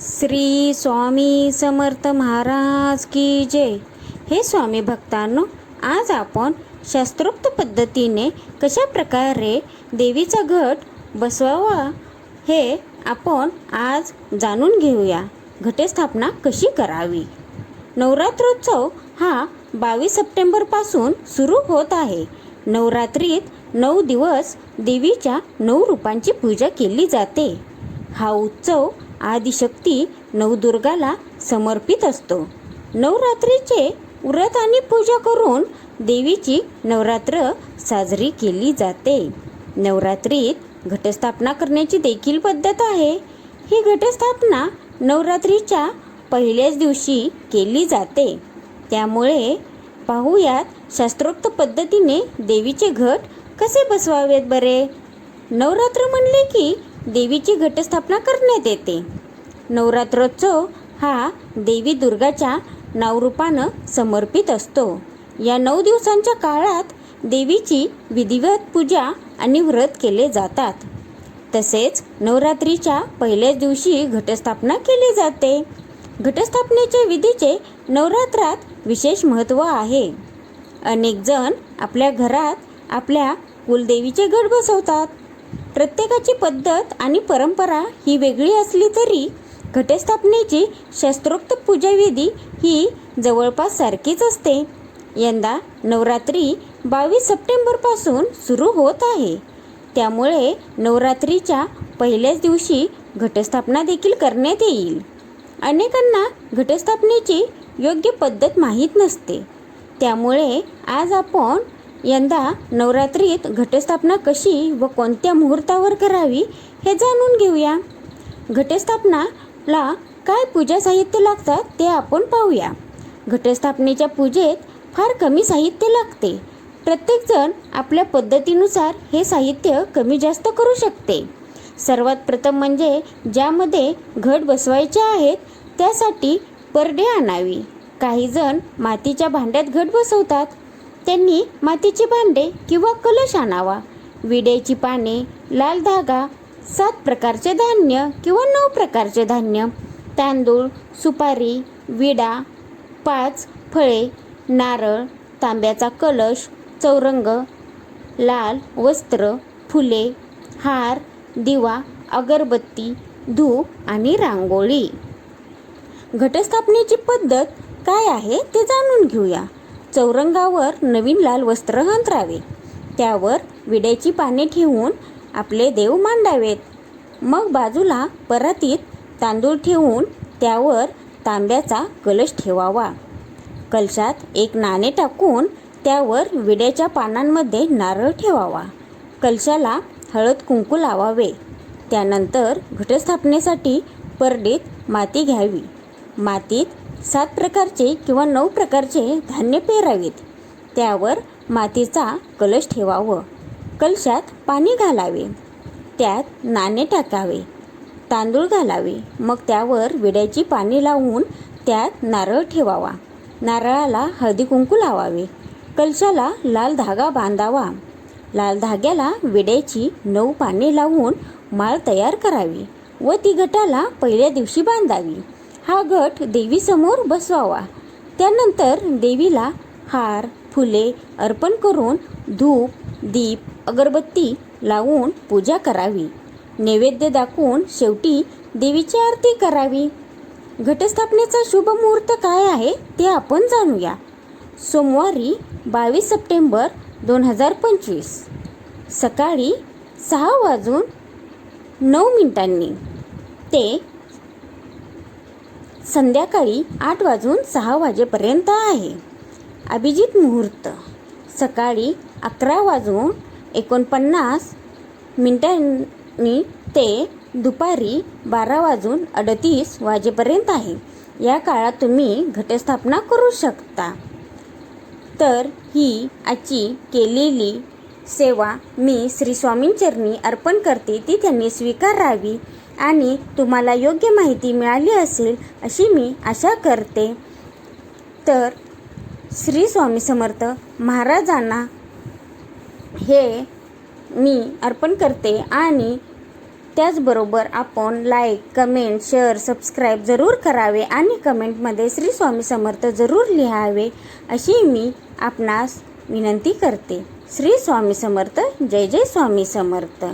श्री स्वामी समर्थ महाराज की जय. हे स्वामी भक्तांनो आज आपण शास्त्रोक्त पद्धतीने कशा प्रकारे देवीचा घट बसवावा हे आपण आज जाणून घेऊया. घटस्थापना कशी करावी? नवरात्रोत्सव हा बावीस सप्टेंबरपासून सुरू होत आहे. नवरात्रीत नऊ दिवस देवीच्या नऊ रूपांची पूजा केली जाते. हा उत्सव आदिशक्ती नवदुर्गाला समर्पित असतो. नवरात्रीचे व्रत आणि पूजा करून देवीची नवरात्र साजरी केली जाते. नवरात्रीत घटस्थापना करण्याची देखील पद्धत आहे. ही घटस्थापना नवरात्रीच्या पहिल्याच दिवशी केली जाते. त्यामुळे पाहूयात शास्त्रोक्त पद्धतीने देवीचे घट कसे बसवावेत बरे? नवरात्र म्हणले की देवीची घटस्थापना करण्यात येते. नवरात्रोत्सव हा देवी दुर्गाच्या नावरूपानं समर्पित असतो. या नऊ दिवसांच्या काळात देवीची विधिवत पूजा आणि व्रत केले जातात. तसेच नवरात्रीच्या पहिल्याच दिवशी घटस्थापना केली जाते. घटस्थापनेच्या विधीचे नवरात्रात विशेष महत्त्व आहे. अनेक जण आपल्या घरात आपल्या कुलदेवीचे गड बसवतात. प्रत्येकाची पद्धत आणि परंपरा ही वेगळी असली तरी घटस्थापनेची शास्त्रोक्त पूजाविधी ही जवळपास सारखीच असते. यंदा नवरात्री बावीस सप्टेंबरपासून सुरू होत आहे. त्यामुळे नवरात्रीच्या पहिल्याच दिवशी घटस्थापना देखील करण्यात येईल. अनेकांना घटस्थापनेची योग्य पद्धत माहीत नसते. त्यामुळे आज आपण यंदा नवरात्रीत घटस्थापना कशी व कोणत्या मुहूर्तावर करावी हे जाणून घेऊया. घटस्थापनाला काय पूजा साहित्य लागतात ते आपण पाहूया. घटस्थापनेच्या पूजेत फार कमी साहित्य लागते. प्रत्येकजण आपल्या पद्धतीनुसार हे साहित्य कमी जास्त करू शकते. सर्वात प्रथम म्हणजे ज्यामध्ये घट बसवायचे आहेत त्यासाठी परडे आणावी. काही जण मातीच्या भांड्यात घट बसवतात. त्यांनी मातीचे भांडे किंवा कलश आणावा. विड्याची पाने लाल धागा सात प्रकारचे धान्य किंवा नऊ प्रकारचे धान्य तांदूळ सुपारी विडा पाच फळे नारळ तांब्याचा कलश चौरंग लाल वस्त्र फुले हार दिवा अगरबत्ती धूप आणि रांगोळी. घटस्थापनेची पद्धत काय आहे ते जाणून घेऊया. चौरंगावर नवीन लाल वस्त्र अंतरावे त्यावर विड्याची पाने ठेवून आपले देव मांडावेत. मग बाजूला परातीत तांदूळ ठेवून त्यावर तांब्याचा कलश ठेवावा. कलशात एक नाणे टाकून त्यावर विड्याच्या पानांमध्ये नारळ ठेवावा. कलशाला हळद कुंकू लावावे. त्यानंतर घटस्थापनेसाठी परडीत माती घ्यावी. मातीत सात प्रकारचे किंवा नऊ प्रकारचे धान्य पेरावीत. त्यावर मातीचा कलश ठेवावं. कलशात पाणी घालावे. त्यात नाणे टाकावे. तांदूळ घालावे. मग त्यावर विड्याची पाने लावून त्यात नारळ ठेवावा. नारळाला हळदी कुंकू लावावे. कलशाला लाल धागा बांधावा. लाल धाग्याला विड्याची नऊ पाने लावून माळ तयार करावी व ती गटाला पहिल्या दिवशी बांधावी. हा गट देवीसमोर बसवावा. त्यानंतर देवीला हार फुले अर्पण करून धूप दीप अगरबत्ती लावून पूजा करावी. नैवेद्य दाखवून शेवटी देवीची आरती करावी. घटस्थापनेचा शुभ मुहूर्त काय आहे ते आपण जाणूया. सोमवारी बावीस सप्टेंबर दोन हजार पंचवीस. सकाळी सहा वाजून नऊ मिनिटांनी. ते संध्याकाळी आठ वाजून सहा वाजेपर्यंत आहे. अभिजित मुहूर्त. सकाळी अकरा वाजून एकोणपन्नास मिनिटांनी ते दुपारी बारा वाजून अडतीस वाजेपर्यंत आहे. या काळात तुम्ही घटस्थापना करू शकता. तर ही आजची केलेली सेवा मी श्री स्वामींचरणी अर्पण करते. ती त्यांनी स्वीकारावी. आणि तुम्हाला योग्य माहिती मिळाली असेल अशी मी आशा करते. तर श्री स्वामी समर्थ महाराजांना हे मी अर्पण करते आणि त्याचबरोबर आपण लाईक कमेंट शेअर सबस्क्राईब जरूर करावे आणि कमेंटमध्ये श्री स्वामी समर्थ जरूर लिहावे अशी मी आपणास विनंती करते. श्री स्वामी समर्थ जय जय स्वामी समर्थ.